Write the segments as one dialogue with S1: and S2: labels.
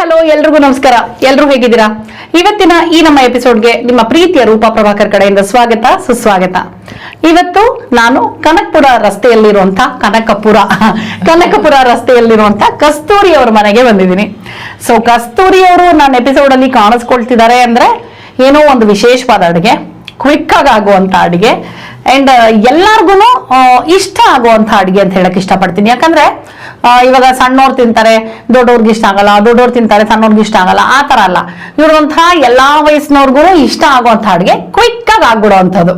S1: Hello, ಎಲ್ರಿಗೂ ನಮಸ್ಕಾರ. ಎಲ್ರು ಹೇಗಿದ್ದೀರಾ? ಇವತ್ತಿನ ಈ ನಮ್ಮ ಎಪಿಸೋಡ್ಗೆ ನಿಮ್ಮ ಪ್ರೀತಿಯ ರೂಪಾ ಪ್ರಭಾಕರ್ ಕಡೆಯಿಂದ ಸ್ವಾಗತ, ಸುಸ್ವಾಗತ. ಇವತ್ತು ನಾನು ಕನಕಪುರ ರಸ್ತೆಯಲ್ಲಿರುವಂತ ಕನಕಪುರ ಕನಕಪುರ ರಸ್ತೆಯಲ್ಲಿರುವಂತ ಕಸ್ತೂರಿ ಅವ್ರ ಮನೆಗೆ ಬಂದಿದ್ದೀನಿ. ಸೊ ಕಸ್ತೂರಿ ಅವರು ನನ್ನ ಎಪಿಸೋಡ್ ಅಲ್ಲಿ ಕಾಣಿಸ್ಕೊಳ್ತಿದ್ದಾರೆ ಅಂದ್ರೆ ಏನೋ ಒಂದು ವಿಶೇಷವಾದ ಅಡುಗೆ ಕ್ವಿಕ್ ಆಗಿ ಆಗುವಂತ ಅಡಿಗೆ. ಅಂಡ್ ಎಲ್ಲಾರ್ಗು ಇಷ್ಟ ಆಗುವಂತ ಅಡಿಗೆ ಅಂತ ಹೇಳಕ್ ಇಷ್ಟಪಡ್ತೀನಿ ಯಾಕಂದ್ರೆ ಇವಾಗ ಸಣ್ಣವ್ರು ತಿಂತಾರೆ ದೊಡ್ಡವ್ರಿಗೆ ಇಷ್ಟ ಆಗಲ್ಲ ದೊಡ್ಡವ್ರು ತಿಂತಾರೆ ಸಣ್ಣವ್ರಿಗೆ ಇಷ್ಟ ಆಗಲ್ಲ ಆ ತರ ಅಲ್ಲ ಇವ್ರಂತಹ ಎಲ್ಲಾ ವಯಸ್ಸಿನವ್ರಿಗೂ ಇಷ್ಟ ಆಗುವಂತ ಅಡಿಗೆ ಕ್ವಿಕ್ ಆಗಿ ಆಗ್ಬಿಡುವಂಥದ್ದು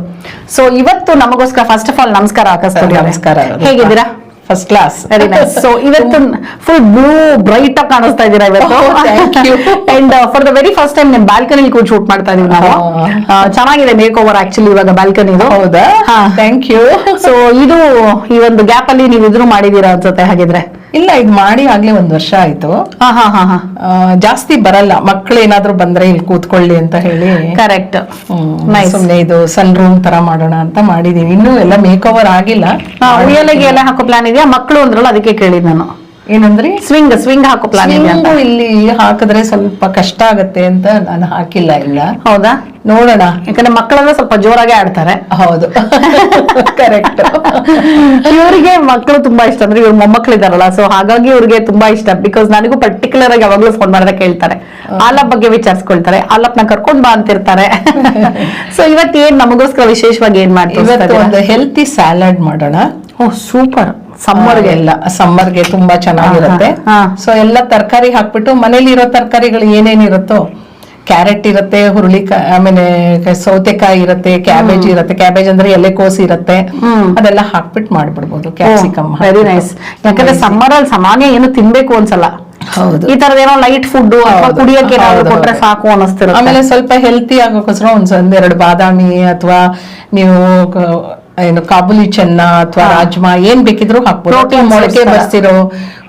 S1: ಸೊ ಇವತ್ತು ನಮಗೋಸ್ಕರ ಫಸ್ಟ್ ಆಫ್ ಆಲ್ ನಮಸ್ಕಾರ ಆಕಾಶ್.
S2: ನಮಸ್ಕಾರ.
S1: ಹೇಗಿದ್ದೀರಾ
S2: first class
S1: very nice so ಇವತ್ತು ಫುಲ್ ಬ್ಲೂ ಬ್ರೈಟ್ ಆಗಿ ಕಾಣಿಸ್ತಾ ಇದ್ದೀರಾ ಇವತ್ತು? And for the very first time ನಿಮ್ ಬಾಲ್ಕನಿ ಕೂಡ ಶೂಟ್ ಮಾಡ್ತಾ ಇದೀವಿ ನಾವು.
S2: Oh.
S1: ಆ, ಚೆನ್ನಾಗಿದೆ ಮೇಕ್ ಓವರ್ ಆಕ್ಚುಲಿ ಇವಾಗ ಬಾಲ್ಕನಿ
S2: ಹೌದಾ. ಥ್ಯಾಂಕ್ ಯು
S1: ಸೊ ಇದು ಈ ಒಂದು ಗ್ಯಾಪ್ ಅಲ್ಲಿ ನೀವು ಇದ್ರು ಮಾಡಿದೀರಾ ಅನ್ಸುತ್ತೆ ಹಾಗಿದ್ರೆ?
S2: ಇಲ್ಲ ಇದು ಮಾಡಿ ಆಗ್ಲೇ ಒಂದ್ ವರ್ಷ ಆಯ್ತು. ಜಾಸ್ತಿ ಬರಲ್ಲ. ಮಕ್ಳು ಏನಾದ್ರು ಬಂದ್ರೆ ಇಲ್ಲಿ ಕೂತ್ಕೊಳ್ಳಿ ಅಂತ ಹೇಳಿ.
S1: ಕರೆಕ್ಟ್
S2: ಸುಮ್ನೆ ಇದು ಸನ್ ರೂಮ್ ತರ ಮಾಡೋಣ ಅಂತ ಮಾಡಿದೀವಿ. ಇನ್ನೂ ಎಲ್ಲ ಮೇಕ್ ಓವರ್ ಆಗಿಲ್ಲ
S1: ಉಯ್ಯಾಲೆಗೆ ಎಲ್ಲ ಹಾಕೋ ಪ್ಲಾನ್ ಇದೆಯಾ? ಮಕ್ಕಳು ಅಂದ್ರಲ್ಲ ಅದಕ್ಕೆ ಕೇಳಿದ್ ನಾನು.
S2: ಏನಂದ್ರಿ
S1: ಸ್ವಿಂಗ್ ಸ್ವಿಂಗ್ ಹಾಕೋ ಪ್ಲಾನ್ ಇದೆ ಅಂತ.
S2: ಇಲ್ಲಿ ಹಾಕಿದ್ರೆ ಸ್ವಲ್ಪ ಕಷ್ಟ ಆಗತ್ತೆ ಅಂತ ನಾನು ಹಾಕಿಲ್ಲ ಇಲ್ಲ.
S1: ಹೌದಾ?
S2: ನೋಡೋಣ.
S1: ಯಾಕಂದ್ರೆ ಮಕ್ಕಳೆಲ್ಲ ಸ್ವಲ್ಪ ಜೋರಾಗಿ ಆಡ್ತಾರೆ.
S2: ಹೌದು. ಕರೆಕ್ಟ್
S1: ಇವರಿಗೆ ಮಕ್ಕಳು ತುಂಬಾ ಇಷ್ಟ. ಅಂದ್ರೆ ಇವ್ರ ಮೊಮ್ಮಕ್ಕಳಿದಾರಲ್ಲ ಸೊ ಹಾಗಾಗಿ ಇವ್ರಿಗೆ ತುಂಬಾ ಇಷ್ಟ. ಬಿಕಾಸ್ ನನಗೂ ಪರ್ಟಿಕ್ಯುಲರ್ ಆಗಿ ಯಾವಾಗ್ಲೂ ಫೋನ್ ಮಾಡಿದಾಗ ಕೇಳ್ತಾರೆ. ಆಲಪ್ ಬಗ್ಗೆ ವಿಚಾರಿಸ್ಕೊಳ್ತಾರೆ. ಆಲಪ್ನ ಕರ್ಕೊಂಡ್ ಬಾ ಅಂತಿರ್ತಾರೆ. ಸೊ ಇವತ್ತೇನ್ ನಮಗೋಸ್ಕರ ವಿಶೇಷವಾಗಿ ಏನ್ ಮಾಡ್ತೀವಿ
S2: ಒಂದು ಹೆಲ್ತಿ ಸ್ಯಾಲಡ್ ಮಾಡೋಣ.
S1: ಓ ಸೂಪರ್ ಸಮ್ಮರ್ಗೆ
S2: ಎಲ್ಲ ಸಮ್ಮರ್ಗೆ ತುಂಬಾ ಚೆನ್ನಾಗಿರುತ್ತೆ. ಸೊ ಎಲ್ಲ ತರಕಾರಿ ಹಾಕ್ಬಿಟ್ಟು ಮನೇಲಿ ಇರೋ ತರಕಾರಿಗಳು ಏನೇನಿರುತ್ತೋ ಕ್ಯಾರೆಟ್ ಇರುತ್ತೆ ಹುರುಳಿಕಾಯಿ ಆಮೇಲೆ ಸೌತೆಕಾಯಿ ಇರುತ್ತೆ ಕ್ಯಾಬೇಜ್ ಇರುತ್ತೆ. ಕ್ಯಾಬೇಜ್ ಅಂದ್ರೆ ಎಲೆಕೋಸು ಇರುತ್ತೆ. ಅದೆಲ್ಲ ಹಾಕ್ಬಿಟ್ಟು ಮಾಡ್ಬಿಡ್ಬೋದು ಕ್ಯಾಪ್ಸಿಕಮ್
S1: ವೆರಿ ನೈಸ್ ಯಾಕಂದ್ರೆ ಸಮ್ಮರ್ ಅಲ್ಲಿ ಸಾಮಾನ್ಯ ಏನು ತಿನ್ಬೇಕು ಅನ್ಸಲ್ಲ.
S2: ಹೌದು.
S1: ಈ ತರದ ಏನೋ ಲೈಟ್ ಫುಡ್ ಅಥವಾ
S2: ಕುಡಿಯೋಕೆ
S1: ಕುಡಿಯಕ್ಕೆ ಕೊಟ್ರೆ ಸಾಕು ಅನಿಸ್ತಿರೋ
S2: ಆಮೇಲೆ ಸ್ವಲ್ಪ ಹೆಲ್ತಿ ಆಗೋಕೋಸ್ಕರ ಒಂದ್ ಒಂದೆರಡು ಬಾದಾಮಿ ಅಥವಾ ನೀವು ಏನು ಕಾಬುಲಿ ಚೆನ್ನ ಅಥವಾ. ರಾಜ್ಮಾ ಏನ್ ಬೇಕಿದ್ರು ಹಾಕ್ಬೋದು. ಮೊಳಕೆ. ಬರ್ಸಿರೋ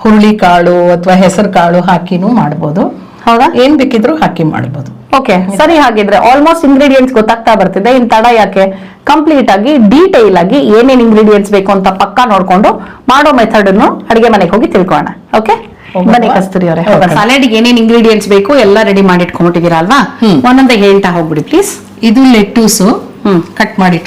S2: ಹುರುಳಿ ಕಾಳು ಅಥವಾ ಹೆಸರು ಕಾಳು ಹಾಕಿನೂ ಮಾಡ್ಬೋದು.
S1: ಹೌದಾ?
S2: ಏನ್ ಬೇಕಿದ್ರು ಹಾಕಿ ಮಾಡ್ಬೋದು.
S1: ಓಕೆ ಸರಿ ಹಾಗಿದ್ರೆ ಆಲ್ಮೋಸ್ಟ್ ಇಂಗ್ರೀಡಿಯೆಂಟ್ಸ್ ಗೊತ್ತಾಗ್ತಾ ಬರ್ತಿದೆ. ಇನ್ ತಡ ಯಾಕೆ? ಕಂಪ್ಲೀಟ್ ಆಗಿ ಡೀಟೇಲ್ ಆಗಿ ಏನೇನ್ ಇಂಗ್ರೀಡಿಯೆಂಟ್ಸ್ ಬೇಕು ಅಂತ ಪಕ್ಕಾ ನೋಡ್ಕೊಂಡು ಮಾಡೋ ಮೆಥಡ್ ಅನ್ನು ಅಡಿಗೆ ಮನೆಗೆ ಹೋಗಿ ತಿಳ್ಕೋಣ ಓಕೆ? ಬನ್ನಿ ಕಸ್ತೂರಿ ಅವರೇ.
S2: ಸಲಾಡ್
S1: ಸಾಲೆಡ್ಗೆ ಏನೇನ್ ಇಂಗ್ರೀಡಿಯೆಂಟ್ಸ್ ಬೇಕು ಎಲ್ಲ ರೆಡಿ ಮಾಡಿ ಇಟ್ಕೊಂಡಿದ್ದೀರಾ ಅಲ್ವಾ. ಒಂದೊಂದೇ ಹೇಳ್ತಾ ಹೋಗ್ಬಿಡಿ ಪ್ಲೀಸ್
S2: ಇದು ಲೆಟ್ಟೂಸು. ಕಟ್ ಮಾಡಿ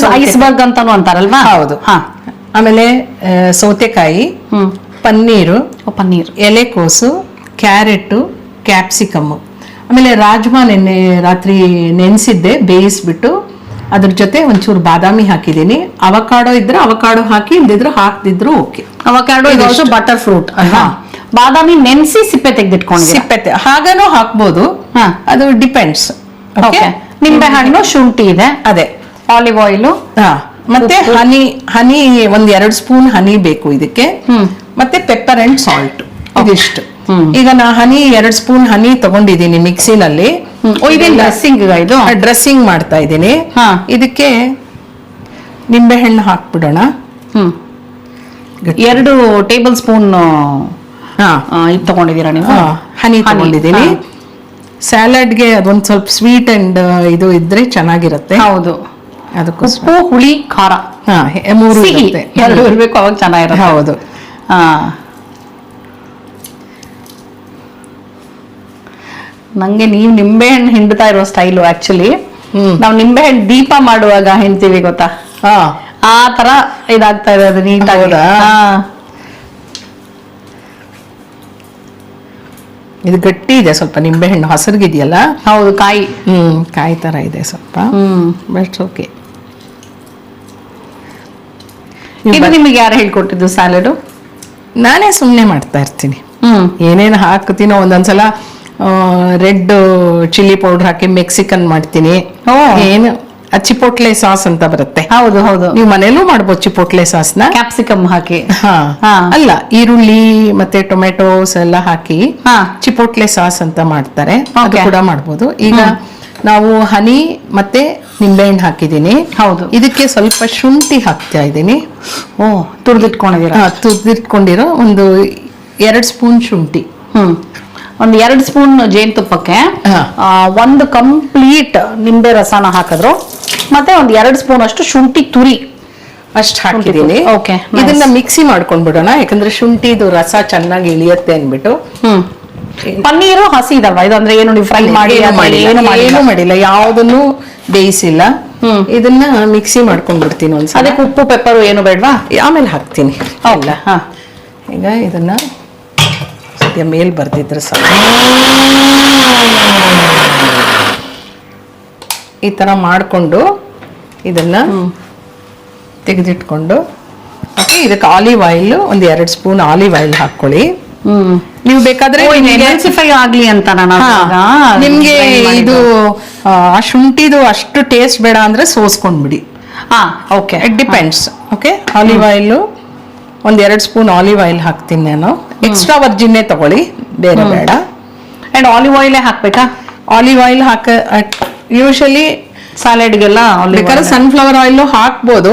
S2: ಸೌತೆ-
S1: ಐಸ್ಬರ್ಗ್ ಅಂತಾನು ಅಂತಾರಲ್ವಾ?
S2: ಹೌದು.
S1: ಹಾ.
S2: ಆಮೇಲೆ ಸೌತೆಕಾಯಿ
S1: ಹ್ಮ್.
S2: ಪನ್ನೀರು
S1: ಪನ್ನೀರ್.
S2: ಎಲೆಕೋಸು ಕ್ಯಾರೆಟು ಕ್ಯಾಪ್ಸಿಕಮ್ಮು. ಆಮೇಲೆ ರಾಜ್ಮಾ ನೆನ್ನೆ ರಾತ್ರಿ ನೆನೆಸಿದ್ದೆ ಬೇಯಿಸ್ಬಿಟ್ಟು. ಅದ್ರ ಜೊತೆ ಒಂಚೂರು ಬಾದಾಮಿ ಹಾಕಿದ್ದೀನಿ. ಅವಕಾಡೋ ಇದ್ರೆ ಅವಕಾಡೋ ಹಾಕಿ ಇಲ್ದಿದ್ರು ಹಾಕ್ದಿದ್ರು ಓಕೆ.
S1: ಅವಕಾಡೋ ಇದು ಬಟರ್ ಫ್ರೂಟ್ ಅಲ್ವಾ? ಬಾದಾಮಿ ನೆನ್ಸಿ ಸಿಪ್ಪೆ ತೆಗೆದಿಟ್ಕೊಂಡು
S2: ಸಿಪ್ಪೆ ಹಾಗನೂ ಹಾಕ್ಬೋದು.
S1: ಹಾ.
S2: ಅದು ಡಿಪೆಂಡ್ಸ್
S1: ಓಕೆ ನಿಂಬೆ ಹಣ್ಣು ಶುಂಠಿ ಇದೆ.
S2: ಅದೇ.
S1: ಆಲಿವ್ ಆಯಿಲ್
S2: ಹಾ. ಮತ್ತೆ. ಹನಿ ಹನಿ ಒಂದ್ ಎರಡು ಸ್ಪೂನ್ ಹನಿ ಬೇಕು ಇದಕ್ಕೆ. ಮತ್ತೆ ಪೆಪ್ಪರ್ ಅಂಡ್ ಸಾಲ್ಟ್ ಇದಿಷ್ಟು. ಈಗ ನಾ ಹನಿ ಎರಡ್ ಸ್ಪೂನ್ ಹನಿ ತಗೊಂಡಿದ್ದೀನಿ ಮಿಕ್ಸಿನಲ್ಲಿ.
S1: ಡ್ರೆಸ್ಸಿಂಗ್ ಇದು?
S2: ಡ್ರೆಸ್ಸಿಂಗ್ ಮಾಡ್ತಾ ಇದ್ದೀನಿ. ಇದಕ್ಕೆ ನಿಂಬೆ ಹಣ್ಣು ಹಾಕ್ಬಿಡೋಣ.
S1: ಎರಡು ಟೇಬಲ್ ಸ್ಪೂನ್
S2: ಹಾ.
S1: ಇದು ತಗೊಂಡಿದ್ದೀರಾ ನೀವು?
S2: ಹನಿ ತಗೊಂಡಿದ್ದೀನಿ. ಸ್ಯಾಲಡ್ಗೆ ಅದೊಂದು ಸ್ವಲ್ಪ ಸ್ವೀಟ್ ಅಂಡ್ ಇದು ಇದ್ರೆ ಚೆನ್ನಾಗಿರುತ್ತೆ.
S1: ಹೌದು.
S2: ಅದಕ್ಕೋಸ್ಕರ.
S1: ಉಪ್ಪು ಹುಳಿ ಖಾರ.
S2: ಹಾ ಹೆ- ಮೂರು
S1: ಸಿಹಿ
S2: ಇರುತ್ತೆ.
S1: ಎರಡು ಇರಬೇಕು ಅವಾಗ ಚೆನ್ನಾಗಿರುತ್ತೆ.
S2: ಹೌದು.
S1: ಹಾ ನಂಗೆ ನೀವು ನಿಂಬೆ ಹಣ್ಣು ಹಿಂಡ್ತಾ ಇರೋ ಸ್ಟೈಲು ಆಕ್ಚುಲಿ
S2: ಹ್ಮ್.
S1: ನಾವು ನಿಂಬೆ ಹಣ್ಣು ದೀಪ ಮಾಡುವಾಗ ಹಿಂಡ್ತೀವಿ ಗೊತ್ತಾ?
S2: ಹಾ.
S1: ಆ ತರ ಇದಾಗ್ತಾ ಇದೆ ಅದು ನೀಟಾಗಿ.
S2: ಹೌದಾ?
S1: ಹಾ.
S2: ಇದು ಗಟ್ಟಿ ಇದೆ ಸ್ವಲ್ಪ ನಿಂಬೆ ಹಣ್ಣು ಹಸಿರುಗಿದೆಯಲ್ಲ?
S1: ಹೌದು ಕಾಯಿ.
S2: ಹ್ಮ್ ಕಾಯಿ ತರ ಇದೆ ಸ್ವಲ್ಪ.
S1: ಹ್ಮ್
S2: ಬಟ್ ಓಕೆ
S1: ಇದು ನಿಮಗೆ ಯಾರು ಹೇಳ್ಕೊಟ್ಟಿದ್ದು ಸ್ಯಾಲಡ್
S2: ನಾನೇ ಸುಮ್ಮನೆ ಮಾಡ್ತಾ ಇರ್ತೀನಿ.
S1: ಹ್ಮ್.
S2: ಏನೇನು ಹಾಕ್ತೀನೋ ಒಂದೊಂದ್ಸಲ ರೆಡ್ ಚಿಲ್ಲಿ ಪೌಡರ್ ಹಾಕಿ ಮೆಕ್ಸಿಕನ್ ಮಾಡ್ತೀನಿ. ಏನು ಚಿಪೋಟ್ಲೆ ಸಾಸ್ ಅಂತ ಬರುತ್ತೆ.
S1: ಹೌದು ಹೌದು.
S2: ನೀವು ಮನೇಲೂ ಮಾಡ್ಬೋದು ಚಿಪೋಟ್ಲೆ ಸಾಸ್ನ.
S1: ಕ್ಯಾಪ್ಸಿಕಮ್ ಹಾಕಿ.
S2: ಅಲ್ಲ ಈರುಳ್ಳಿ ಮತ್ತೆ ಟೊಮೆಟೊಸ್ ಎಲ್ಲ ಹಾಕಿ
S1: ಹಾ.
S2: ಚಿಪೋಟ್ಲೆ ಸಾಸ್ ಅಂತ ಮಾಡ್ತಾರೆ. ಅದು ಕೂಡ ಮಾಡ್ಬೋದು. ಈಗ ನಾವು ಹನಿ ಮತ್ತೆ ನಿಂಬೆಹಣ್ಣು ಹಾಕಿದ್ದೀನಿ.
S1: ಹೌದು.
S2: ಇದಕ್ಕೆ ಸ್ವಲ್ಪ ಶುಂಠಿ ಹಾಕ್ತಾ ಇದ್ದೀನಿ.
S1: ಓ ತುರ್ದಿಟ್ಕೊಂಡಿದ್ದೀರಾ?
S2: ತುರ್ದಿಟ್ಕೊಂಡಿರೋ ಒಂದು ಎರಡ್ ಸ್ಪೂನ್ ಶುಂಠಿ.
S1: ಹ್ಮ್. ಒಂದ್ ಎರಡ್ ಸ್ಪೂನ್ ಜೇನುತುಪ್ಪಕ್ಕೆ. ಒಂದು ಕಂಪ್ಲೀಟ್ ನಿಂಬೆ ರಸನ ಹಾಕಿದ್ರು. ಮತ್ತೆ ಒಂದ್ ಎರಡು ಸ್ಪೂನ್ ಅಷ್ಟು ಶುಂಠಿ ತುರಿ
S2: ಅಷ್ಟು
S1: ಹಾಕಿದೀನಿ.
S2: ಇದನ್ನ ಮಿಕ್ಸಿ ಮಾಡ್ಕೊಂಡ್ಬಿಡೋಣ. ಯಾಕಂದ್ರೆ ಶುಂಠಿದು ರಸ ಚೆನ್ನಾಗಿ ಇಳಿಯತ್ತೆ ಅನ್ಬಿಟ್ಟು
S1: ಪನ್ನೀರು ಹಸಿ ಇದಲ್ವಾ? ಇದು ಅಂದ್ರೆ ಏನು ನೀವು ಫ್ರೈ ಮಾಡಿ
S2: ಏನು ಮಾಡಿಲ್ಲ. ಯಾವ್ದನ್ನು ಬೇಯಿಸಿಲ್ಲ. ಇದನ್ನ ಮಿಕ್ಸಿ ಮಾಡ್ಕೊಂಡ್ಬಿಡ್ತೀನಿ ಒಂದ್ಸ
S1: ಅದಕ್ಕೆ ಉಪ್ಪು ಪೆಪ್ಪರ್ ಏನು ಬೇಡವಾ?
S2: ಆಮೇಲೆ ಹಾಕ್ತೀನಿ. ಹೌದಾ
S1: ಹಾ.
S2: ಈಗ ಇದನ್ನ ಸದ್ಯ ಮೇಲ್ ಬರ್ದಿದ್ರೆ ಸಾಕು. ಈ ಥರ ಮಾಡಿಕೊಂಡು ಇದನ್ನ ತೆಗೆದಿಟ್ಕೊಂಡು ಓಕೆ ಇದಕ್ಕೆ ಆಲಿವ್ ಆಯಿಲ್ ಒಂದು ಎರಡು ಸ್ಪೂನ್ ಆಲಿವ್ ಆಯಿಲ್ ಹಾಕೊಳ್ಳಿ ನೀವು ಬೇಕಾದ್ರೆ
S1: ಎಮಲ್ಸಿಫೈ ಆಗ್ಲಿ ಅಂತ
S2: ನಿಮ್ಗೆ ಇದು ಆ, ಶುಂಠಿದು ಅಷ್ಟು ಟೇಸ್ಟ್ ಬೇಡ ಅಂದ್ರೆ ಸೋಸ್ಕೊಂಡ್ಬಿಡಿ.
S1: ಹಾ. Okay
S2: it depends okay olive oil ಒಂದ್ ಎರಡು ಸ್ಪೂನ್ ಆಲಿವ್ ಆಯಿಲ್ ಹಾಕ್ತೀನಿ ನಾನು. ಎಕ್ಸ್ಟ್ರಾ ವರ್ಜಿನ್ನೇ ತಗೊಳ್ಳಿ ಬೇರೆ ಬೇಡ.
S1: ಅಂಡ್ ಆಲಿವ್ ಆಯಿಲೇ ಹಾಕ್ಬೇಕಾ?
S2: ಆಲಿವ್ ಆಯಿಲ್ ಹಾಕ ಯೂಶಲಿ
S1: ಸ್ಯಾಲೆಡ್ಗೆಲ್ಲ
S2: ಬೇಕಾದ್ರೆ ಸನ್ಫ್ಲವರ್ ಆಯಿಲ್ ಹಾಕ್ಬೋದು.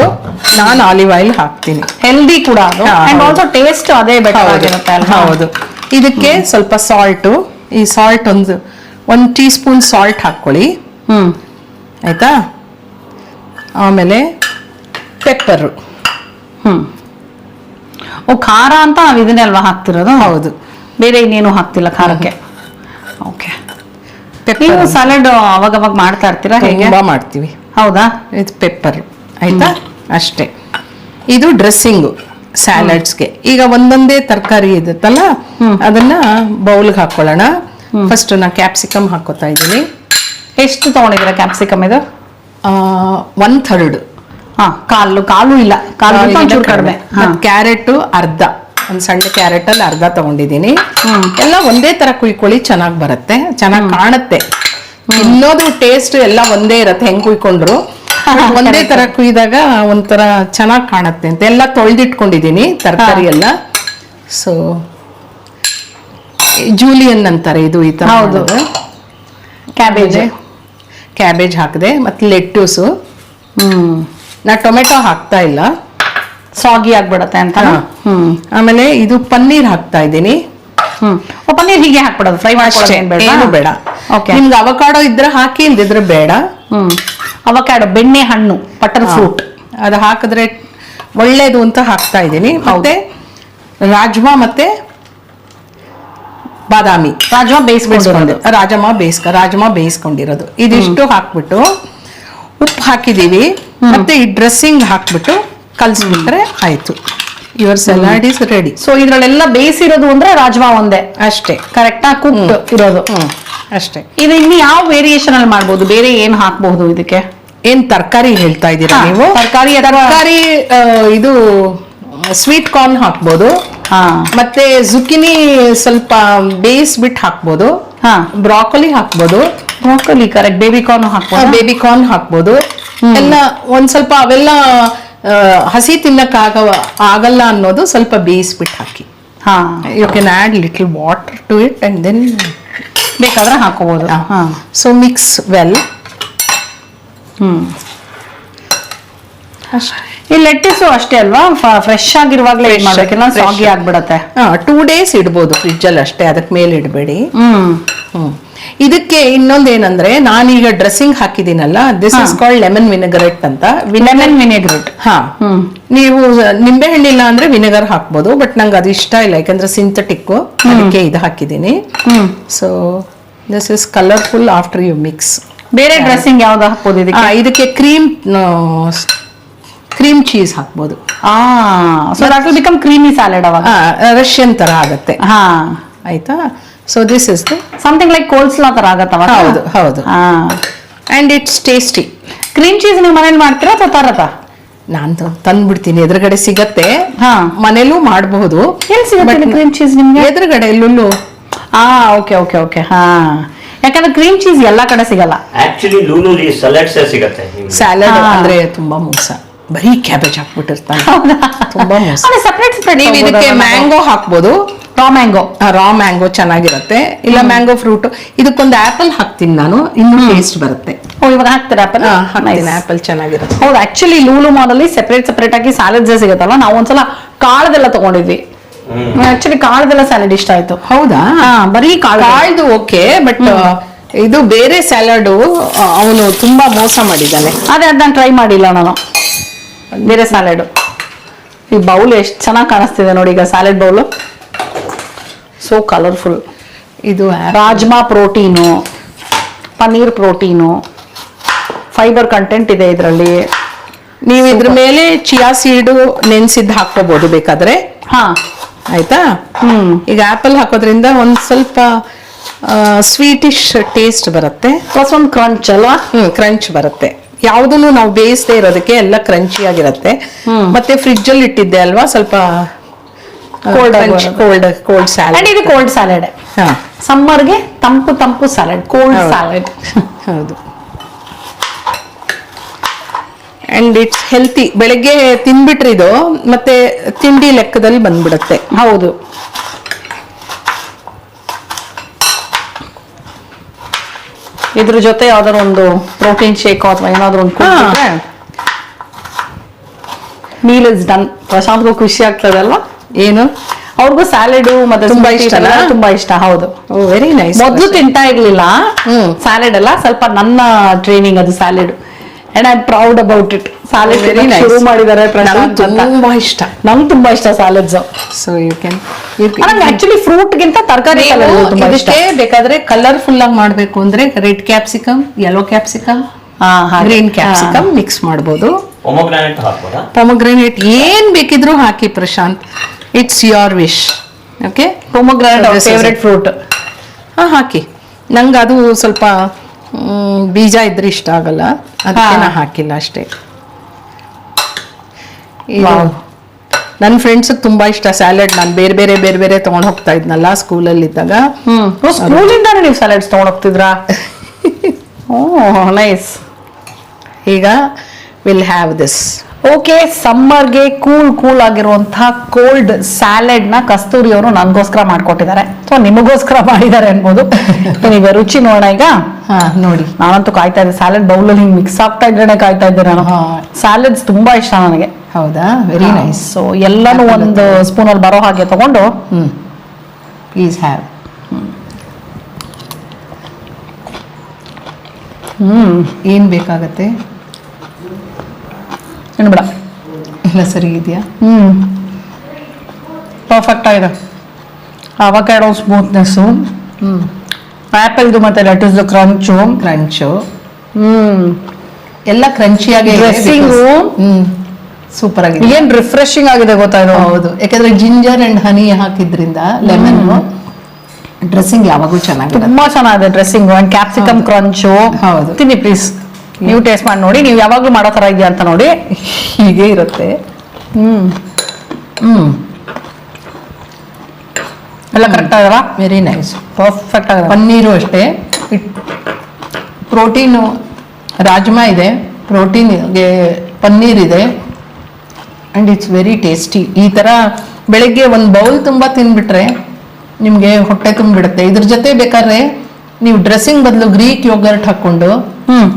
S2: ನಾನು ಆಲಿವ್ ಆಯಿಲ್ ಹಾಕ್ತೀನಿ.
S1: ಹೆಲ್ದಿ ಕೂಡ ಅದು. ಅಂಡ್
S2: ಹೌದು.
S1: ಆಲ್ಸೋ ಟೇಸ್ಟ್ ಅದೇ ಬೆಟರ್ ಆಗಿರುತ್ತೆ ಅಲ್ವಾ?
S2: ಹೌದು. ಇದಕ್ಕೆ ಸ್ವಲ್ಪ ಸಾಲ್ಟು ಈ ಸಾಲ್ಟ್ ಒಂದು ಒಂದು ಟೀ ಸ್ಪೂನ್ ಸಾಲ್ಟ್ ಹಾಕ್ಕೊಳ್ಳಿ.
S1: ಹ್ಞೂ
S2: ಆಯ್ತಾ? ಆಮೇಲೆ ಪೆಪ್ಪರು
S1: ಹ್ಮ್. ಓ ಖಾರ ಅಂತ ನಾವ್ ಇದನ್ನೇ ಅಲ್ವಾ ಹಾಕ್ತಿರೋದು?
S2: ಹೌದು.
S1: ಬೇರೆ ಇನ್ನೇನು ಹಾಕ್ತಿಲ್ಲ ಖಾರಕ್ಕೆ? ಓಕೆ ನೀವು
S2: ಪೆಪ್ಪರ್
S1: ಸಾಲೆಡ್ ಅವಾಗ ಅವಾಗ ಮಾಡ್ತಾ ಇರ್ತೀರಾ ಹೇಗೆ?
S2: ತುಂಬಾ ಮಾಡ್ತೀವಿ.
S1: ಹೌದಾ?
S2: ಇದು ಪೆಪ್ಪರ್ ಆಯ್ತಾ? ಅಷ್ಟೇ. ಇದು ಡ್ರೆಸ್ಸಿಂಗು ಸ್ಯಾಲಡ್ಸ್ಗೆ ಈಗ ಒಂದೊಂದೇ ತರಕಾರಿ ಇರುತ್ತಲ್ಲ ಅದನ್ನ ಬೌಲ್ಗೆ ಹಾಕೊಳ್ಳೋಣ. ಫಸ್ಟ್ ನಾ ಕ್ಯಾಪ್ಸಿಕಮ್ ಹಾಕೋತಾ ಇದ್ದೀನಿ.
S1: ಎಷ್ಟು ತಗೊಂಡಿದ್ದೀರಾ ಕ್ಯಾಪ್ಸಿಕಮ್ ಇದು?
S2: ಒನ್ ಥರ್ಡ್
S1: ಹಾ ಕಾಲು ಕಾಲು ಇಲ್ಲ. ಕಾಲು ಕಡಿಮೆ.
S2: ಕ್ಯಾರೆಟ್ ಅರ್ಧ. ಒಂದು ಸಣ್ಣ ಕ್ಯಾರೆಟ್ ಅಲ್ಲಿ ಅರ್ಧ ತಗೊಂಡಿದ್ದೀನಿ. ಎಲ್ಲ ಒಂದೇ ತರ ಕುಯ್ಕೊಳ್ಳಿ ಚೆನ್ನಾಗಿ ಬರುತ್ತೆ ಚೆನ್ನಾಗಿ ಕಾಣುತ್ತೆ. ತಿನ್ನೋದು ಟೇಸ್ಟ್ ಎಲ್ಲ ಒಂದೇ ಇರತ್ತೆ ಹೆಂಗ್ ಕುಯ್ಕೊಂಡ್ರು. ಒಂದೇ ತರ ಕುಯ್ದಾಗ ಒಂಥರ ಚೆನ್ನಾಗಿ ಕಾಣುತ್ತೆ ಅಂತ. ಎಲ್ಲ ತೊಳೆದಿಟ್ಕೊಂಡಿದ್ದೀನಿ ತರಕಾರಿ ಎಲ್ಲ. ಸೊ ಜೂಲಿಯನ್ ಅಂತಾರೆ ಇದು ಈ ತರ
S1: ಹೌದು. ಕ್ಯಾಬೇಜ್
S2: ಕ್ಯಾಬೇಜ್ ಹಾಕಿದೆ ಮತ್ತೆ ಲೆಟ್ಟೂಸು
S1: ಹ್ಮ್.
S2: ನಾ ಟೊಮೆಟೊ ಹಾಕ್ತಾ ಇಲ್ಲ.
S1: ಸಾಗಿ ಆಗ್ಬಿಡತ್ತೆ ಅಂತ ಹ್ಮ್.
S2: ಆಮೇಲೆ ಇದು ಪನ್ನೀರ್ ಹಾಕ್ತಾ ಇದ್ದೀನಿ.
S1: ಹ್ಮ್. ಪನ್ನೀರ್ ಹೀಗೆ ಹಾಕ್ಬಿಡೋದು ಫ್ರೈ ಮಾಡ್ಕೊಳ್ಳೋದು ಏನ್ ಬೇಡ?
S2: ಏನು ಬೇಡ.
S1: ಓಕೆ
S2: ನಿಮ್ಗೆ ಅವಕಾಡೋ ಇದ್ರೆ ಹಾಕಿ ಇಲ್ದಿದ್ರೆ ಬೇಡ.
S1: ಹ್ಮ್. ಅವಕಾಡೋ ಬೆಣ್ಣೆ ಹಣ್ಣು ಬಟರ್ ಫ್ರೂಟ್
S2: ಅದು ಹಾಕಿದ್ರೆ ಒಳ್ಳೇದು ಅಂತ ಹಾಕ್ತಾ ಇದ್ದೀನಿ. ಮತ್ತೆ ರಾಜ್ಮಾ ಮತ್ತೆ ಬಾದಾಮಿ.
S1: ರಾಜ್ಮಾ ಬೇಯಿಸ್ಕೊಂಡಿರೋದು.
S2: ರಾಜಮಾ ಬೇಯಿಸ್ಕ ರಾಜ್ಮಾ ಬೇಯಿಸ್ಕೊಂಡಿರೋದು. ಇದಿಷ್ಟು ಹಾಕ್ಬಿಟ್ಟು ಉಪ್ಪು ಹಾಕಿದ್ದೀವಿ. ಮತ್ತೆ ಈ ಡ್ರೆಸ್ಸಿಂಗ್ ಹಾಕ್ಬಿಟ್ಟು ಕಲ್ಸ್ಬಿಟ್ರೆ ಆಯ್ತು. Your salad is ready
S1: so ಇದ್ರಲ್ಲೆಲ್ಲ ಬೇಯಿಸಿರೋದು ಅಂದ್ರೆ ರಾಜ್ಮಾ ಒಂದೇ.
S2: ಅಷ್ಟೇ.
S1: ಕರೆಕ್ಟಾ ಕುಕ್ ಇರೋದು.
S2: ಅಷ್ಟೇ.
S1: ಇದು ಇನ್ನು ಯಾವ ವೇರಿಯೇಷನ್ ಅಲ್ಲಿ ಮಾಡ್ಬೋದು? ಬೇರೆ ಏನ್ ಹಾಕಬಹುದು ಇದಕ್ಕೆ?
S2: ಏನ್ ತರಕಾರಿ ಹೇಳ್ತಾ ಇದ್ದೀರಾ ನೀವು?
S1: ತರಕಾರಿ
S2: ತರಕಾರಿ ಇದು ಸ್ವೀಟ್ ಕಾರ್ನ್ ಹಾಕ್ಬೋದು.
S1: ಹಾ.
S2: ಮತ್ತೆ ಜುಕಿನಿ ಸ್ವಲ್ಪ ಬೇಯಿಸ್ಬಿಟ್ಟು ಹಾಕ್ಬೋದು.
S1: ಹಾ.
S2: ಬ್ರಾಕೊಲಿ ಹಾಕ್ಬೋದು.
S1: ಬ್ರಾಕೊಲಿ ಕರೆಕ್ಟ್ ಬೇಬಿ ಕಾರ್ನ್ ಹಾಕ್ಬೋದು?
S2: ಬೇಬಿ ಕಾರ್ನ್ ಹಾಕ್ಬೋದು. ಎಲ್ಲ ಒಂದ್ ಸ್ವಲ್ಪ ಅವೆಲ್ಲ ಹಸಿ ತಿನ್ನಕ್ಕಾಗ ಆಗಲ್ಲ ಅನ್ನೋದು ಸ್ವಲ್ಪ ಬೇಯಿಸ್ಬಿಟ್ಟು ಹಾಕಿ.
S1: ಹಾಂ.
S2: You can add little water to it and then
S1: ಬೇಕಾದ್ರೆ ಹಾಕೋಬಹುದು ಹಾಂ.
S2: So mix well
S1: hmm. ಈ ಲೆಟ್ಟಿಸು ಅಷ್ಟೇ ಅಲ್ವಾ? ಫ್ರೆಶ್ ಆಗಿರುವಾಗಲೇ
S2: ಏನು
S1: ಮಾಡಬೇಕಲ್ಲ. ಸಾಗಿ ಆಗ್ಬಿಡತ್ತೆ.
S2: ಟೂ ಡೇಸ್ ಇಡ್ಬೋದು ಫ್ರಿಜ್ಜಲ್ಲಿ ಅಷ್ಟೇ. ಅದಕ್ಕೆ ಮೇಲೆ ಇಡಬೇಡಿ.
S1: ಹ್ಞೂ
S2: ಹ್ಮ್. ಇದಕ್ಕೆ ಇನ್ನೊಂದೇನಂದ್ರೆ ನಾನೀಗ dressing ಹಾಕಿದ್ದೀನಲ್ಲ this is called lemon vinaigrette ಅಂತ.
S1: ಲೆಮನ್ ವಿನೆಗರೆಟ್
S2: ಹಾ. ನೀವು ನಿಂಬೆ ಹಣ್ಣಿಲ್ಲ ಅಂದ್ರೆ ವಿನೆಗರ್ ಹಾಕ್ಬೋದು ಬಟ್ ನಂಗೆ ಅದು ಇಷ್ಟ ಇಲ್ಲ ಯಾಕಂದ್ರೆ ಸಿಂಥೆಟಿಕ್ ಅದಕ್ಕೆ ಇದು ಹಾಕಿದ್ದೀನಿ. So this is colourful after you mix
S1: ಬೇರೆ ಡ್ರೆಸ್ಸಿಂಗ್ ಯಾವ್ದು ಹಾಕ್ಬೋದು ಇದಕ್ಕೆ?
S2: ಇದಕ್ಕೆ ಕ್ರೀಮ್ ಕ್ರೀಮ್ ಚೀಸ್ ಹಾಕ್ಬೋದು.
S1: ಆ ಸೊ ಬಿಕಮ್ ಕ್ರೀಮಿ ಸ್ಯಾಲೆಡ್ ಅವಾಗ?
S2: ರಷ್ಯನ್ ತರ ಆಗುತ್ತೆ.
S1: ಹಾ.
S2: ಆಯ್ತಾ? So this is the
S1: something like coleslaw ತರ ಆಗತ್ತವ
S2: ಹೌದು ಹೌದು.
S1: ಹಾ.
S2: And it's tasty
S1: cream cheese ನೀವು ಮನೇಲಿ ಮಾಡ್ತೀರಾ ಅಥವಾ ತರತಾ
S2: ನಾನು ತಂದ್ಬಿಡ್ತೀನಿ. ಎದುರುಗಡೆ ಸಿಗತ್ತೆ.
S1: ಹಾ.
S2: ಮನೇಲೂ ಮಾಡಬಹುದು.
S1: ಎಲ್ಲಿ ಸಿಗುತ್ತೆ ಕ್ರೀಮ್ ಚೀಸ್ ನಿಮ್ಗೆ?
S2: ಎದುರುಗಡೆ ಎಲ್ಲೂ
S1: ಹಾ ಓಕೆ ಓಕೆ ಓಕೆ. ಹಾ. ಯಾಕಂದ್ರೆ ಕ್ರೀಮ್ ಚೀಸ್ ಎಲ್ಲಾ ಕಡೆ ಸಿಗಲ್ಲ.
S3: ಆಕ್ಚುಲಿ ಲೂಲೂಲಿ ಸಲಾಡ್ಸ್ ಸಿಗತ್ತೆ ನಿಮ್ಗೆ.
S2: ಸ್ಯಾಲಡ್
S1: ಹಾ.
S2: ಅಂದ್ರೆ ತುಂಬಾ ಮೋಸ. ಬರೀ ಕ್ಯಾಬೇಜ್ ಹಾಕ್ಬಿಟ್ಟಿರ್ತಾನೆ. ತುಂಬಾ ಮೋಸ.
S1: ಸಪ್ರೇಟ್ ಸಪ್ರೇಟ್
S2: ನೀವು ಇದಕ್ಕೆ ಮ್ಯಾಂಗೋ ಹಾಕ್ಬೋದು.
S1: ರಾ ಮ್ಯಾಂಗೋ
S2: ರಾ ಮ್ಯಾಂಗೋ ಚೆನ್ನಾಗಿರುತ್ತೆ. ಇಲ್ಲ ಮ್ಯಾಂಗೋ ಫ್ರೂಟ್ ಇದಕ್ಕೊಂದು ಆಪಲ್ ಹಾಕ್ತೀನಿ ನಾನು. ಇನ್ನೂ ಟೇಸ್ಟ್ ಬರುತ್ತೆ.
S1: ಓ ಇವಾಗ ಹಾಕ್ತೀರಾ ಆಪಲ್
S2: ಹಾಕ್ತೀನಿ. ಆಪಲ್ ಚೆನ್ನಾಗಿರುತ್ತೆ.
S1: ಹೌದು ಆಕ್ಚುಲಿ ಲೂಲು ಮಾಡಲ್ ಅಲ್ಲಿ ಸೆಪರೇಟ್ ಸೆಪರೇಟ್ ಆಗಿ ಸ್ಯಾಲಡ್ ಸಿಗುತ್ತಲ್ಲ ನಾವು ಒಂದ್ಸಲ ಕಾಳದೆಲ್ಲ ತಗೊಂಡಿದ್ವಿ.
S3: ಹ್ಮ್.
S1: ಆಕ್ಚುಲಿ ಕಾಳದೆಲ್ಲ ಸ್ಯಾಲಡ್ ಇಷ್ಟ ಆಯ್ತು.
S2: ಹೌದಾ?
S1: ಬರೀ ಕಾಳು
S2: ಕಾಳ್ದು ಓಕೆ ಬಟ್ ಇದು ಬೇರೆ ಸ್ಯಾಲಡ್ ಅವನು ತುಂಬಾ ಮೋಸ ಮಾಡಿದ್ದಾನೆ.
S1: ಅದೇ ಅದನ್ನ ಟ್ರೈ ಮಾಡಿಲ್ಲ ನಾನು. ಬೇರೆ ಸ್ಯಾಲೆಡ್ ಈ ಬೌಲ್ ಎಷ್ಟು ಚೆನ್ನಾಗಿ ಕಾಣಿಸ್ತಿದೆ ನೋಡಿ ಈಗ ಸ್ಯಾಲೆಡ್ ಬೌಲು ಸೋ ಕಲರ್ಫುಲ್
S2: ಇದು
S1: rajma protein paneer protein fibre content ಇದೆ ಇದರಲ್ಲಿ.
S2: ನೀವು ಇದ್ರ ಮೇಲೆ ಚಿಯಾ ಸೀಡು ನೆನೆಸಿದ್ದು ಹಾಕೋಬಹುದು ಬೇಕಾದ್ರೆ.
S1: ಹಾ.
S2: ಆಯ್ತಾ?
S1: ಹ್ಮ್.
S2: ಈಗ ಆಪಲ್ ಹಾಕೋದ್ರಿಂದ ಒಂದ್ ಸ್ವಲ್ಪ ಸ್ವೀಟಿಶ್ ಟೇಸ್ಟ್ ಬರುತ್ತೆ.
S1: ಪ್ಲಸ್ ಒಂದು ಕ್ರಂಚ್ ಅಲ್ವಾ?
S2: ಹ್ಮ್ ಕ್ರಂಚ್ ಬರುತ್ತೆ. ಯಾವುದನ್ನು ನಾವು ಬೇಯಿಸದೆ ಇರೋದಕ್ಕೆ ಎಲ್ಲ ಕ್ರಂಚಿ ಆಗಿರುತ್ತೆ. ಮತ್ತೆ ಫ್ರಿಡ್ಜ್ ಅಲ್ಲಿ ಇಟ್ಟಿದ್ದೆ ಅಲ್ವಾ? ಸ್ವಲ್ಪ ಕೋಲ್ಡ್. ಕೋಲ್ಡ್ ಕೋಲ್ಡ್ ಸ್ಯಾಲಡ್
S1: ಇದು ಕೋಲ್ಡ್ ಸ್ಯಾಲೆಡ್ ಸಮ್ಮರ್ಗೆ ತಂಪು ತಂಪು ಸ್ಯಾಲೆಡ್ ಕೋಲ್ಡ್ ಸ್ಯಾಲಡ್
S2: ಹೌದು. ಅಂಡ್ ಇಟ್ಸ್ ಹೆಲ್ತಿ ಬೆಳಗ್ಗೆ ತಿನ್ಬಿಟ್ರೆ ಇದು ಮತ್ತೆ ತಿಂಡಿ ಲೆಕ್ಕದಲ್ಲಿ ಬಂದ್ಬಿಡುತ್ತೆ.
S1: ಹೌದು. ಇದ್ರ ಜೊತೆ ಯಾವ್ದಾದ್ರು ಒಂದು ಪ್ರೋಟೀನ್ ಶೇಕ್ ಅಥವಾ ಏನಾದ್ರು ಒಂದು. ಮೀಲ್ ಇಸ್ ಡನ್ ಪ್ರಶಾಂತ್ಗೂ ಖುಷಿ ಆಗ್ತದಲ್ವಾ?
S2: ಏನು?
S1: ಅವ್ರಿಗೂ ಸ್ಯಾಲೆಡ್ ಮತ್ತೆ
S2: ತುಂಬಾ
S1: ಇಷ್ಟ? ತುಂಬಾ ಇಷ್ಟ ಹೌದು.
S2: ವೆರಿ ನೈಸ್
S1: ಮೊದ್ಲು ತಿಂತಾ ಇರ್ಲಿಲ್ಲ.
S2: ಹ್ಮ್.
S1: ಸ್ಯಾಲೆಡ್ ಅಲ್ಲ ಸ್ವಲ್ಪ ನನ್ನ ಟ್ರೈನಿಂಗ್ ಅದು salad and I proud about it salad
S2: very nice
S1: ಶುರು ಮಾಡಿದ್ದಾರೆ ಪ್ರಶಾಂತ್
S2: ತುಂಬಾ ಇಷ್ಟ.
S1: ನಂಗೆ ತುಂಬಾ ಇಷ್ಟ ಸ್ಯಾಲೆಡ್ಸ್
S2: ಸೊ ಯು ಕ್ಯಾನ್
S1: ನಂಗೆ ಆಕ್ಚುಲಿ ಫ್ರೂಟ್ ಗಿಂತ ತರಕಾರಿ
S2: ಇದಕ್ಕೆ ಬೇಕಾದ್ರೆ ಕಲರ್ಫುಲ್ ಆಗಿ ಮಾಡ್ಬೇಕು ಅಂದ್ರೆ red capsicum yellow capsicum. Green capsicum mix
S3: ಹಾಕ್ಬೋದಾ?
S2: Pomegranate ಏನ್ ಬೇಕಿದ್ರು ಹಾಕಿ Prashanth. It's your wish okay
S1: pomegranate favourite. Fruit
S2: ಹಾಂ ಹಾಕಿ. ನಂಗೆ ಅದು ಸ್ವಲ್ಪ ಬೀಜ ಇದ್ರೆ ಇಷ್ಟ ಆಗಲ್ಲ. ಅದಕ್ಕೆ
S1: ಹಾ.
S2: ನಾ ಹಾಕಿಲ್ಲ ಅಷ್ಟೇ. ನನ್ನ ಫ್ರೆಂಡ್ಸ್ ತುಂಬಾ ಇಷ್ಟ ಸ್ಯಾಲೆಡ್ ನಾನು ಬೇರೆ ಬೇರೆ ಬೇರೆ ಬೇರೆ ತಗೊಂಡು ಹೋಗ್ತಾ ಇದ್ನಲ್ಲ ಸ್ಕೂಲಲ್ಲಿ ಇದ್ದಾಗ
S1: ಸ್ಕೂಲಿಂದಾನೆ ನೀವು ಸ್ಯಾಲೆಡ್ಸ್ ತಗೊಂಡೋಗ್ತಿದ್ರಾ ಓ ನೈಸ್
S2: ಈಗ ವಿಲ್ ಹ್ಯಾವ್ ದಿಸ್
S1: ಓಕೆ ಸಮ್ಮರ್ಗೆ ಕೂಲ್ ಕೂಲ್ ಆಗಿರುವಂತಹ ಕೋಲ್ಡ್ ಸ್ಯಾಲೆಡ್ನ ಕಸ್ತೂರಿ ಅವರು ನನಗೋಸ್ಕರ ಮಾಡ್ಕೊಟ್ಟಿದ್ದಾರೆ. ಸೊ ನಿಮಗೋಸ್ಕರ ಮಾಡಿದ್ದಾರೆ ಅನ್ಬೋದು. ನೀವೇ ರುಚಿ ನೋಡೋಣ ಈಗ.
S2: ಹಾ ನೋಡಿ.
S1: ನಾನಂತೂ ಕಾಯ್ತಾ ಇದ್ದೆ. ಸ್ಯಾಲೆಡ್ ಬೌಲಲ್ಲಿ ಹಿಂಗೆ ಮಿಕ್ಸ್ ಆಗ್ತಾ ಇದ್ರೆ ಕಾಯ್ತಾ ಇದ್ದೆ ನಾನು.
S2: ಹಾ.
S1: ಸ್ಯಾಲೆಡ್ಸ್ ತುಂಬಾ ಇಷ್ಟ ನನಗೆ.
S2: ಹೌದಾ? ವೆರಿ ನೈಸ್
S1: ಸೊ ಎಲ್ಲಾನು ಒಂದು ಸ್ಪೂನ್ ಅಲ್ಲಿ ಬರೋ ಹಾಗೆ ತಗೊಂಡು.
S2: ಪ್ಲೀಸ್ ಹ್ಯಾವ್
S1: ಹ್ಮ್.
S2: ಏನ್ ಬೇಕಾಗತ್ತೆ?
S1: ಬಿಡ.
S2: ಎಲ್ಲ ಸರಿ ಇದೆಯಾ?
S1: ಹ್ಞೂ ಪರ್ಫೆಕ್ಟ್ ಆಗಿದೆ. ಅವಕ್ಯಾಡೋ ಸ್ಮೂತ್ನೆಸ್ಸು
S2: ಹ್ಞೂ
S1: ಆ್ಯಪಲ್ದು ಮತ್ತೆ ಲೆಟಸ್ದು ಕ್ರಂಚು
S2: ಕ್ರಂಚು
S1: ಹ್ಞೂ
S2: ಎಲ್ಲ ಕ್ರಂಚಿಯಾಗಿ
S1: ಡ್ರೆಸ್ಸಿಂಗು
S2: ಹ್ಮ್. ಸೂಪರ್ ಆಗಿದೆ.
S1: ಏನು ರಿಫ್ರೆಶಿಂಗ್ ಆಗಿದೆ ಗೊತ್ತಾ
S2: ಹೌದು. ಯಾಕಂದ್ರೆ ಜಿಂಜರ್ ಅಂಡ್ ಹನಿ ಹಾಕಿದ್ರಿಂದ ಲೆಮನ್ ಡ್ರೆಸ್ಸಿಂಗ್ ಯಾವಾಗೂ ಚೆನ್ನಾಗಿದೆ
S1: ತುಂಬಾ ಚೆನ್ನಾಗಿದೆ ಡ್ರೆಸ್ಸಿಂಗ್ ಅಂಡ್ ಕ್ಯಾಪ್ಸಿಕಮ್. ಕ್ರಂಚು
S2: ಹೌದು.
S1: ತಿನ್ನಿ ಪ್ಲೀಸ್ ನೀವು ಟೇಸ್ಟ್ ಮಾಡಿ ನೋಡಿ ನೀವು ಯಾವಾಗಲೂ ಮಾಡೋ ಥರ ಇದೆಯಾ ಅಂತ ನೋಡಿ.
S2: ಹೀಗೆ ಇರುತ್ತೆ.
S1: ಹ್ಮ್.
S2: ಹ್ಞೂ
S1: ಎಲ್ಲ ಕರೆಕ್ಟ್ ಆಗಲ್ಲ
S2: ವೆರಿ ನೈಸ್
S1: ಪರ್ಫೆಕ್ಟ್ ಆಗಿದೆ
S2: ಪನ್ನೀರು ಅಷ್ಟೇ. ಪ್ರೋಟೀನು ರಾಜ್ಮಾ ಇದೆ. ಪ್ರೋಟೀನ್ಗೆ ಪನ್ನೀರ್ ಇದೆ. ಆ್ಯಂಡ್ ಇಟ್ಸ್ ವೆರಿ ಟೇಸ್ಟಿ ಈ ಥರ ಬೆಳಗ್ಗೆ ಒಂದು ಬೌಲ್ ತುಂಬ ತಿನ್ಬಿಟ್ರೆ ನಿಮಗೆ ಹೊಟ್ಟೆ ತುಂಬಿಡುತ್ತೆ. ಇದ್ರ ಜೊತೆ ಬೇಕಾದ್ರೆ ನೀವು ಡ್ರೆಸ್ಸಿಂಗ್ ಬದಲು ಗ್ರೀಕ್ ಯೋಗರ್ಟ್ ಹಾಕ್ಕೊಂಡು
S1: ಹ್ಮ್.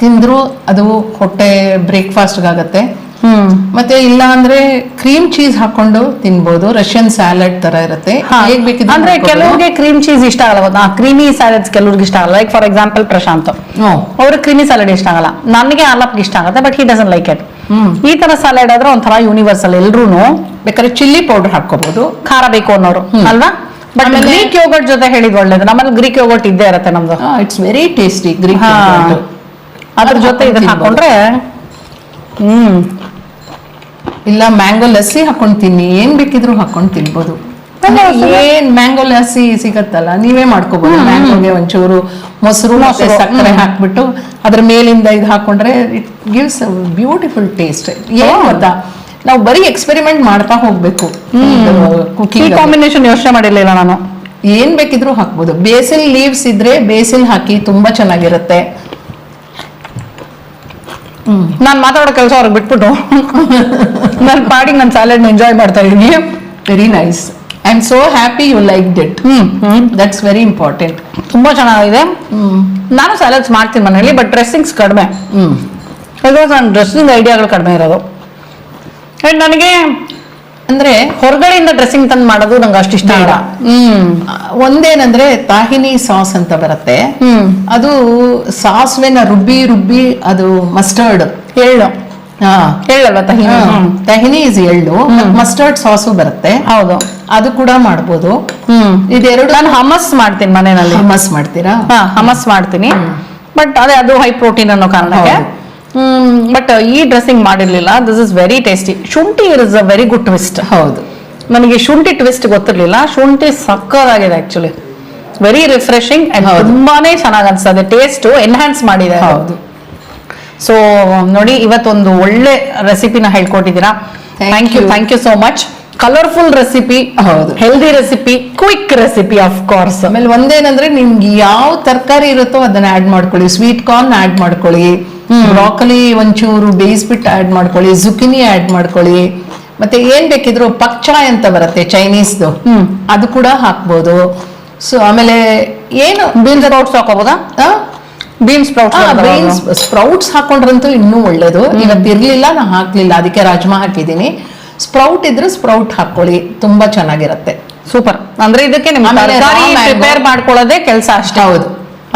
S2: ತಿಂದ್ರು ಅದು ಹೊಟ್ಟೆ ಬ್ರೇಕ್ಫಾಸ್ಟ್ಗಾಗತ್ತೆ. ಮತ್ತೆ ಇಲ್ಲ ಅಂದ್ರೆ ಕ್ರೀಮ್ ಚೀಸ್ ಹಾಕೊಂಡು ತಿನ್ಬೋದು. ರಷ್ಯನ್ ಸ್ಯಾಲಡ್ ತರ ಇರುತ್ತೆ. ಹೇಗ್ ಬೇಕಿದ್ರೆ
S1: ಅಂದ್ರೆ ಕೆಲವರಿಗೆ ಕ್ರೀಮ್ ಚೀಸ್ ಇಷ್ಟ ಆಗಲ್ಲ ಕ್ರೀಮಿ ಸ್ಯಾಲಡ್ಸ್ ಕೆಲವ್ರಿಗೆ ಇಷ್ಟ ಆಗಲ್ಲ. Like for example Prashanth. ಅವ್ರಿಗೆ ಕ್ರೀಮಿ ಸ್ಯಾಲಡ್ ಇಷ್ಟ ಆಗಲ್ಲ. ನನಗೆ ಆಲಪ್ಗೆ ಇಷ್ಟ ಆಗುತ್ತೆ but he doesn't like it. ಈ ತರ ಸ್ಯಾಲಡ್ ಆದ್ರೆ ಒಂಥರ ಯೂನಿವರ್ಸಲ್ ಎಲ್ರೂ
S2: ಬೇಕಾದ್ರೆ ಚಿಲ್ಲಿ ಪೌಡರ್ ಹಾಕೋಬಹುದು
S1: ಖಾರ ಬೇಕು ಅನ್ನೋರು ಅಲ್ವಾ? ಬಟ್ ಗ್ರೀಕ್ ಯೋಗರ್ಟ್ ಜೊತೆ ಹೇಳಿದ್ ಒಳ್ಳೇದು. ನಮ್ಮಲ್ಲಿ ಗ್ರೀಕ್ ಯೋಗರ್ಟ್ ಇದ್ದೇ ಇರುತ್ತೆ ನಮ್ದು.
S2: It's very tasty Greek.
S1: ಅದ್ರ ಜೊತೆ ಇದನ್ನ ಹಾಕೊಂಡ್ರೆ ಹ್ಮ್.
S2: ಇಲ್ಲ ಮ್ಯಾಂಗೋ ಲಸ್ಸಿ ಹಾಕೊಂಡ್ ತಿನ್ನಿ ಏನ್ ಬೇಕಿದ್ರು ಹಾಕೊಂಡ್ ತಿನ್ಬೋದು. ಏನ್ ಮ್ಯಾಂಗೋ ಲಸ್ಸಿ ಸಿಗತ್ತಲ್ಲ ನೀವೇ ಮಾಡ್ಕೋಬಹುದು ಮ್ಯಾಂಗೋಗೆ ಒಂಚೂರು ಮೊಸರು ಸಕ್ಕರೆ. ಹಾಕ್ಬಿಟ್ಟು ಅದ್ರ ಮೇಲಿಂದ ಇದು ಹಾಕೊಂಡ್ರೆ ಇಟ್ ಗಿವ್ಸ್ ಬ್ಯೂಟಿಫುಲ್ ಟೇಸ್ಟ್ ಏನ್. ಗೊತ್ತಾ? ನಾವು ಬರೀ ಎಕ್ಸ್ಪೆರಿಮೆಂಟ್ ಮಾಡ್ತಾ ಹೋಗ್ಬೇಕು. ಕುಕಿಂಗ್
S1: ಕಾಂಬಿನೇಷನ್ ಯೋಚನೆ ಮಾಡಿರ್ಲಿಲ್ಲ ನಾನು.
S2: ಏನ್ ಬೇಕಿದ್ರು ಹಾಕ್ಬೋದು. ಬೇಸಿಲ್ ಲೀವ್ಸ್ ಇದ್ರೆ ಬೇಸಿಲ್ ಹಾಕಿ ತುಂಬಾ ಚೆನ್ನಾಗಿರುತ್ತೆ.
S1: ನಾನ್ ಮಾತಾಡೋ ಕೆಲಸ ಅವ್ರಿಗೆ ಬಿಟ್ಬಿಟ್ಟು. ನನ್ನ ಪಾಡಿಗೆ ನನ್ನ ಸ್ಯಾಲೆಡ್ ಎಂಜಾಯ್ ಮಾಡ್ತಾ ಇದೀನಿ
S2: very nice I am so happy you like
S1: it
S2: that's very important
S1: ತುಂಬಾ ಚೆನ್ನಾಗಿದೆ. ನಾನು ಸ್ಯಾಲಡ್ಸ್ ಮಾಡ್ತೀನಿ ಮನೇಲಿ ಬಟ್ ಡ್ರೆಸ್ಸಿಂಗ್ಸ್ ಕಡಿಮೆ. ಬಿಕಾಸ್ ನನ್ನ ಡ್ರೆಸ್ಸಿಂಗ್ ಐಡಿಯಾಗಳು ಕಡಿಮೆ ಇರೋದು. ಅಂಡ್ ನನಗೆ
S2: ಅಂದ್ರೆ
S1: ಹೊರಗಡೆಯಿಂದ ಡ್ರೆಸ್ಸಿಂಗ್ ತಂದು ಮಾಡೋದು ನಂಗೆ ಅಷ್ಟು ಇಷ್ಟ ಇಲ್ಲ.
S2: ಒಂದೇನಂದ್ರೆ ತಾಹಿನಿ ಸಾಸ್ ಅಂತ ಬರುತ್ತೆ. ಅದು ಸಾಸ್ವೆನ ರುಬ್ಬಿ ರುಬ್ಬಿ ಅದು ಮಸ್ಟರ್ಡ್
S1: ಎಳ್ಳು.
S2: ಹಾ.
S1: ಎಳ್ಳಲ್ವಾ ತಹಿ
S2: ಹಾ. ತಹಿನಿ ಇಸ್ ಎಳ್ಳು. ಮಸ್ಟರ್ಡ್ ಸಾಸು ಬರುತ್ತೆ.
S1: ಹೌದು.
S2: ಅದು ಕೂಡ ಮಾಡ್ಬೋದು.
S1: ಹ್ಮ್.
S2: ಇದೆರಡು
S1: ನಾನು ಹಮಸ್ ಮಾಡ್ತೀನಿ ಮನೆಯಲ್ಲಿ.
S2: ಹಮಸ್ ಮಾಡ್ತೀರಾ?
S1: ಹಾ ಹಮಸ್ ಮಾಡ್ತೀನಿ. ಬಟ್ ಅದೇ ಅದು ಹೈ ಪ್ರೋಟೀನ್ ಅನ್ನೋ ಕಾರಣಕ್ಕೆ. ಬಟ್ ಈ ಡ್ರೆಸ್ಸಿಂಗ್ ಮಾಡಿರ್ಲಿಲ್ಲ. ದಿಸ್ ಇಸ್ ವೆರಿ ಟೇಸ್ಟಿ ಶುಂಠಿ is a very good twist
S2: ಹೌದು.
S1: ನನಗೆ ಶುಂಠಿ ಟ್ವಿಸ್ಟ್ ಗೊತ್ತಿರ್ಲಿಲ್ಲ. ಶುಂಠಿ ಸಕ್ಕದಾಗಿದೆ ಆಕ್ಚುಲಿ ವೆರಿ ರಿಫ್ರೆಶಿಂಗ್ ಅಂಡ್. ತುಂಬಾನೇ ಚೆನ್ನಾಗಿ ಅನ್ಸ್ತದೆ ಟೇಸ್ಟ್ ಎನ್ಹಾನ್ಸ್ ಮಾಡಿದೆ
S2: ಹೌದು.
S1: ಸೊ ನೋಡಿ ಇವತ್ತೊಂದು ಒಳ್ಳೆ ರೆಸಿಪಿನ ಹೇಳ್ಕೊಟ್ಟಿದ್ದೀರಾ. Thank you thank you so much colourful recipe
S2: ಹೌದು.
S1: Healthy recipe quick recipe of course
S2: ಆಮೇಲೆ ಒಂದೇನಂದ್ರೆ ನಿಮ್ಗೆ ಯಾವ ತರಕಾರಿ ಇರುತ್ತೋ ಅದನ್ನ ಆಡ್ ಮಾಡ್ಕೊಳ್ಳಿ. ಸ್ವೀಟ್ ಕಾರ್ನ್ ಆಡ್ ಮಾಡ್ಕೊಳ್ಳಿ. ಬ್ರಾಕಲಿ ಒಂಚೂರು ಬೇಯಿಸ್ಬಿಟ್ಟು ಆಡ್ ಮಾಡ್ಕೊಳ್ಳಿ ಜುಕಿನಿ ಆಡ್ ಮಾಡ್ಕೊಳ್ಳಿ. ಮತ್ತೆ ಏನ್ ಬೇಕಿದ್ರು ಪಕ್ಚಾಯ್ ಅಂತ ಬರುತ್ತೆ ಚೈನೀಸ್ದು. ಅದು ಕೂಡ ಹಾಕ್ಬೋದು. ಸೊ ಆಮೇಲೆ ಏನು?
S1: ಬೀನ್ಸ್ ಸ್ಪ್ರೌಟ್ಸ್ ಹಾಕೋಬೋದಾ ಬೀನ್ಸ್ ಸ್ಪ್ರೌಟ್ಸ್
S2: ಬೀನ್ಸ್ ಸ್ಪ್ರೌಟ್ಸ್ ಹಾಕೊಂಡ್ರಂತೂ ಇನ್ನೂ ಒಳ್ಳೇದು. ಇವತ್ತು ಇರ್ಲಿಲ್ಲ ನಾ ಹಾಕ್ಲಿಲ್ಲ. ಅದಕ್ಕೆ ರಾಜ್ಮಾ ಹಾಕಿದ್ದೀನಿ. ಸ್ಪ್ರೌಟ್ ಇದ್ರೆ ಸ್ಪ್ರೌಟ್ ಹಾಕೊಳ್ಳಿ ತುಂಬಾ ಚೆನ್ನಾಗಿರುತ್ತೆ.
S1: ಸೂಪರ್. ಅಂದ್ರೆ ಇದಕ್ಕೆ
S2: ನಿಮ್ಮ
S1: ತರಕಾರಿ ಪ್ರಿಪೇರ್ ಮಾಡ್ಕೊಳ್ಳೋದೇ ಕೆಲಸ ಅಷ್ಟೇ.
S2: ಹೌದು.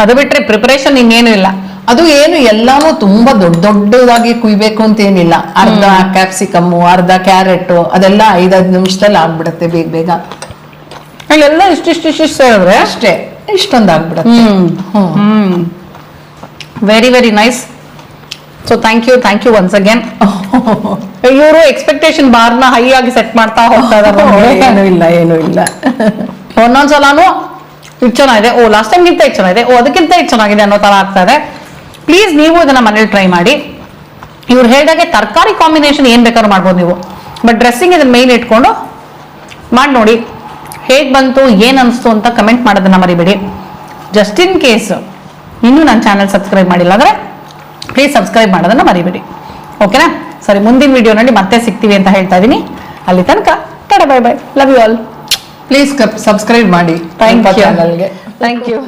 S1: ಅದು ಬಿಟ್ರೆ ಪ್ರಿಪರೇಷನ್ ಇನ್ನೇನು ಇಲ್ಲ.
S2: ಅದು ಏನು ಎಲ್ಲಾನು ತುಂಬಾ ದೊಡ್ಡ ದೊಡ್ಡದಾಗಿ ಕುಯ್ಬೇಕು ಅಂತ ಏನಿಲ್ಲ. ಅರ್ಧ ಕ್ಯಾಪ್ಸಿಕಮ್ಮು ಅರ್ಧ ಕ್ಯಾರೆಟ್ ಅದೆಲ್ಲ ಐದೈದು ನಿಮಿಷದಲ್ಲಿ ಆಗ್ಬಿಡತ್ತೆ ಬೇಗ ಬೇಗ.
S1: ಎಲ್ಲ ಇಷ್ಟಿಷ್ಟಿಷ್ಟಿಷ್ಟು ಹೇಳಿದ್ರೆ
S2: ಅಷ್ಟೇ ಇಷ್ಟೊಂದು ಆಗ್ಬಿಡತ್ತೆ.
S1: ಹ್ಮ್. Very very nice so thank you thank you once again ಇವರು ಎಕ್ಸ್ಪೆಕ್ಟೇಷನ್ ಬಾರ್ನ ಹೈ ಆಗಿ ಸೆಟ್ ಮಾಡ್ತಾ ಹೋಗ್ತಾ ಇದ್ದಾರೆ
S2: ಏನು ಇಲ್ಲ ಏನು ಇಲ್ಲ.
S1: ಒಂದೊಂದ್ಸಲನು ಇದು ಚೆನ್ನಾಗಿದೆ. ಓ ಲಾಸ್ಟ್ ಟೈಮ್ಗಿಂತ ಇದು ಚೆನ್ನಾಗಿದೆ. ಓ ಅದಕ್ಕಿಂತ ಇದು ಚೆನ್ನಾಗಿದೆ ಅನ್ನೋ ತರ ಆಗ್ತಾ ಇದೆ. ಪ್ಲೀಸ್ ನೀವು ಇದನ್ನ ಮನೇಲಿ ಟ್ರೈ ಮಾಡಿ. ಇವ್ರು ಹೇಳಿದಾಗೆ ತರಕಾರಿ ಕಾಂಬಿನೇಷನ್ ಏನ್ ಬೇಕಾದ್ರೂ ಮಾಡ್ಬೋದು ನೀವು. ಬಟ್ ಡ್ರೆಸ್ಸಿಂಗ್ ಇದನ್ನ ಮೇನ್ ಇಟ್ಕೊಂಡು ಮಾಡಿ ನೋಡಿ. ಹೇಗೆ ಬಂತು ಏನ್ ಅನಿಸ್ತು ಅಂತ ಕಮೆಂಟ್ ಮಾಡೋದನ್ನ ಮರಿಬೇಡಿ. ಜಸ್ಟ್ ಇನ್ ಕೇಸ್ ಇನ್ನೂ ನನ್ನ ಚಾನಲ್ ಸಬ್ಸ್ಕ್ರೈಬ್ ಮಾಡಿಲ್ಲ ಅಂದ್ರೆ ಪ್ಲೀಸ್ ಸಬ್ಸ್ಕ್ರೈಬ್ ಮಾಡೋದನ್ನ ಮರಿಬೇಡಿ. ಓಕೆನಾ ಸರಿ ಮುಂದಿನ ವಿಡಿಯೋನಲ್ಲಿ ಮತ್ತೆ ಸಿಗ್ತೀವಿ ಅಂತ ಹೇಳ್ತಾ ಇದ್ದೀನಿ. ಅಲ್ಲಿ ತನಕ bye bye love you all
S2: please subscribe ಮಾಡಿ.
S1: Thank you thank you